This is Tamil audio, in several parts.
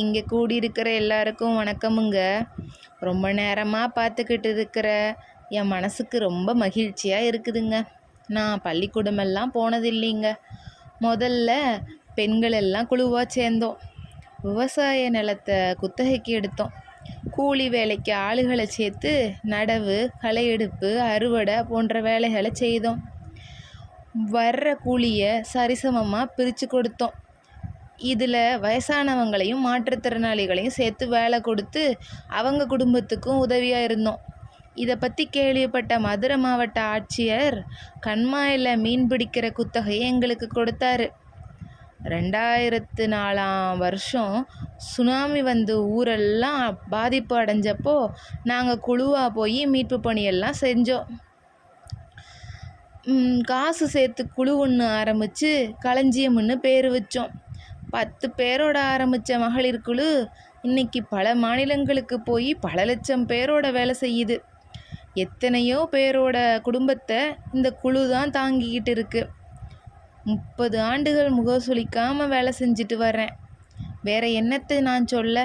இங்கே கூடியிருக்கிற எல்லாருக்கும் வணக்கமுங்க. ரொம்ப நேரமாக பார்த்துக்கிட்டு இருக்கிற என் மனசுக்கு ரொம்ப மகிழ்ச்சியாக இருக்குதுங்க. நான் பள்ளிக்கூடமெல்லாம் போனதில்லைங்க. முதல்ல பெண்கள் எல்லாம் குழுவாக சேர்ந்தோம். விவசாய நிலத்தை குத்தகைக்கு எடுத்தோம். கூலி வேலைக்கு ஆளுகளை சேர்த்து நடவு களை எடுப்பு அறுவடை போன்ற வேலைகளை செய்தோம். வர்ற கூலியை சரிசமமாக பிரித்து கொடுத்தோம். இதில் வயசானவங்களையும் மாற்றுத்திறனாளிகளையும் சேர்த்து வேலை கொடுத்து அவங்க குடும்பத்துக்கும் உதவியாக இருந்தோம். இதை பற்றி கேள்விப்பட்ட மதுரை மாவட்ட ஆட்சியர் கண்மாயில் மீன் பிடிக்கிற குத்தகையை எங்களுக்கு கொடுத்தாரு. ரெண்டாயிரத்து நாலாம் வருஷம் சுனாமி வந்து ஊரெல்லாம் பாதிப்பு அடைஞ்சப்போ நாங்கள் குழுவாக போய் மீட்பு பணியெல்லாம் செஞ்சோம். காசு சேர்த்து குழு ஒன்று ஆரம்பித்து களஞ்சியம்னு பேர் வச்சோம். பத்து பேரோட ஆரம்பித்த மகளிர் குழு இன்னைக்கு பல மாநிலங்களுக்கு போய் பல லட்சம் பேரோட வேலை செய்யுது. எத்தனையோ பேரோட குடும்பத்தை இந்த குழு தான் தாங்கிக்கிட்டு இருக்கு. முப்பது ஆண்டுகள் முகசுளிக்காமல் வேலை செஞ்சுட்டு வர்றேன். வேற என்னத்தை நான் சொல்ல?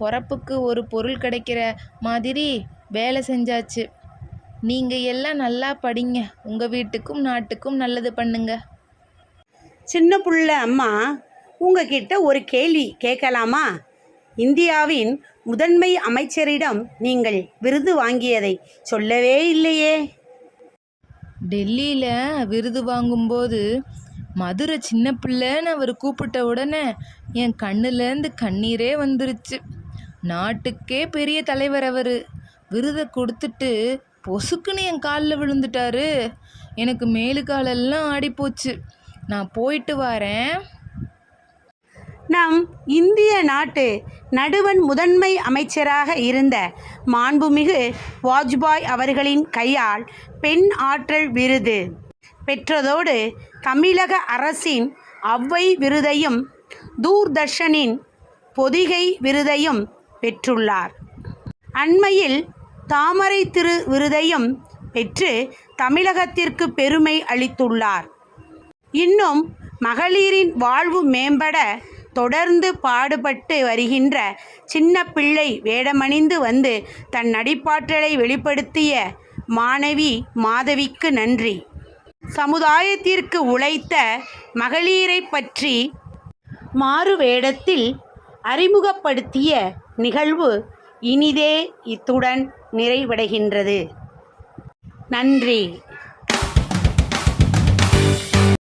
பொறப்புக்கு ஒரு பொருள் கிடைக்கிற மாதிரி வேலை செஞ்சாச்சு. நீங்கள் எல்லாம் நல்லா படிங்க. உங்கள் வீட்டுக்கும் நாட்டுக்கும் நல்லது பண்ணுங்க. சின்ன புள்ள அம்மா உங்ககிட்ட ஒரு கேள்வி கேட்கலாமா? இந்தியாவின் முதன்மை அமைச்சரிடம் நீங்கள் விருது வாங்கியதை சொல்லவே இல்லையே. டெல்லியில் விருது வாங்கும்போது மதுரை சின்ன பிள்ளைன்னு அவர் கூப்பிட்ட உடனே என் கண்ணுலேருந்து கண்ணீரே வந்துருச்சு. நாட்டுக்கே பெரிய தலைவர் அவர். விருதை கொடுத்துட்டு பொசுக்குன்னு என் காலில் விழுந்துட்டாரு. எனக்கு மேலு காலெல்லாம் ஆடிப்போச்சு. நான் போயிட்டு வரேன். நம் இந்திய நாட்டு நடுவன் முதன்மை அமைச்சராக இருந்த மாண்புமிகு வாஜ்பாய் அவர்களின் கையால் பெண் ஆற்றல் விருது பெற்றதோடு தமிழக அரசின் அவ்வை விருதையும் தூர்தர்ஷனின் பொதிகை விருதையும் பெற்றுள்ளார். அண்மையில் தாமரை திரு விருதையும் பெற்று தமிழகத்திற்கு பெருமை அளித்துள்ளார். இன்னும் மகளிரின் வாழ்வு மேம்பட தொடர்ந்து பாடுபட்டு வருகின்ற சின்ன பிள்ளை வேடமணிந்து வந்து தன் நடிப்பாற்றலை வெளிப்படுத்திய மாணவி மாதவிக்கு நன்றி. சமுதாயத்திற்கு உழைத்த மகளிரை பற்றி மாறு வேடத்தில் அறிமுகப்படுத்திய நிகழ்வு இனிதே இத்துடன் நிறைவடைகின்றது. நன்றி.